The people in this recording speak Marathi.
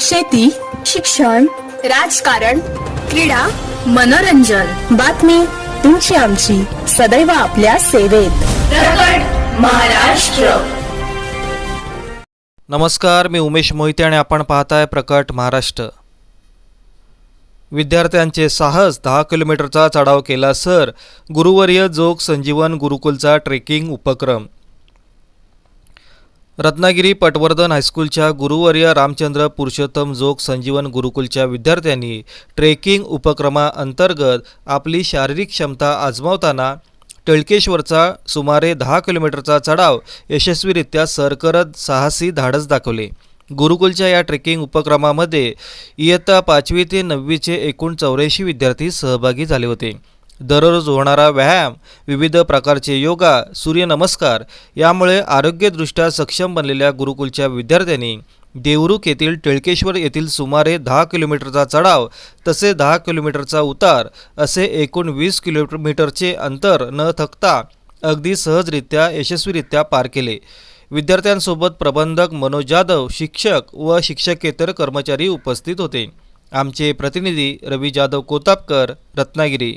शेती शिक्षण राजकारण क्रीडा मनोरंजन. बातमी तुमची आमची. सदैव आपल्या सेवेत. महाराष्ट्र. नमस्कार मी उमेश मोहिते आणि आपण पाहताय प्रकट महाराष्ट्र. विद्यार्थ्यांचे साहस दहा किलोमीटरचा चढाव केला सर. गुरुवर्य जोग संजीवन गुरुकुलचा ट्रेकिंग उपक्रम. रत्नागिरी पटवर्धन हायस्कूलच्या गुरुवर्य रामचंद्र पुरुषोत्तम जोग संजीवन गुरुकुलच्या विद्यार्थ्यांनी ट्रेकिंग उपक्रमाअंतर्गत आपली शारीरिक क्षमता आजमावताना टिळकेश्वरचा सुमारे दहा किलोमीटरचा चढाव यशस्वीरित्या सर करत साहसी धाडस दाखवले. गुरुकुलच्या या ट्रेकिंग उपक्रमामध्ये इयत्ता पाचवी ते नववीचे एकूण चौऱ्याऐंशी विद्यार्थी सहभागी झाले होते. दररोज होणारा व्यायाम विविध प्रकारचे योगा सूर्यनमस्कार यामुळे आरोग्यदृष्ट्या सक्षम बनलेल्या गुरुकुलच्या विद्यार्थ्यांनी देवरुख येथील टिळकेश्वर येथील सुमारे दहा किलोमीटरचा चढाव तसे दहा किलोमीटरचा उतार असे एकूण वीस किलोमीटरचे अंतर न थकता अगदी सहजरित्या यशस्वीरित्या पार केले. विद्यार्थ्यांसोबत प्रबंधक मनोज जाधव शिक्षक व शिक्षकेतर कर्मचारी उपस्थित होते. आमचे प्रतिनिधी रवी जाधव कोतापकर रत्नागिरी.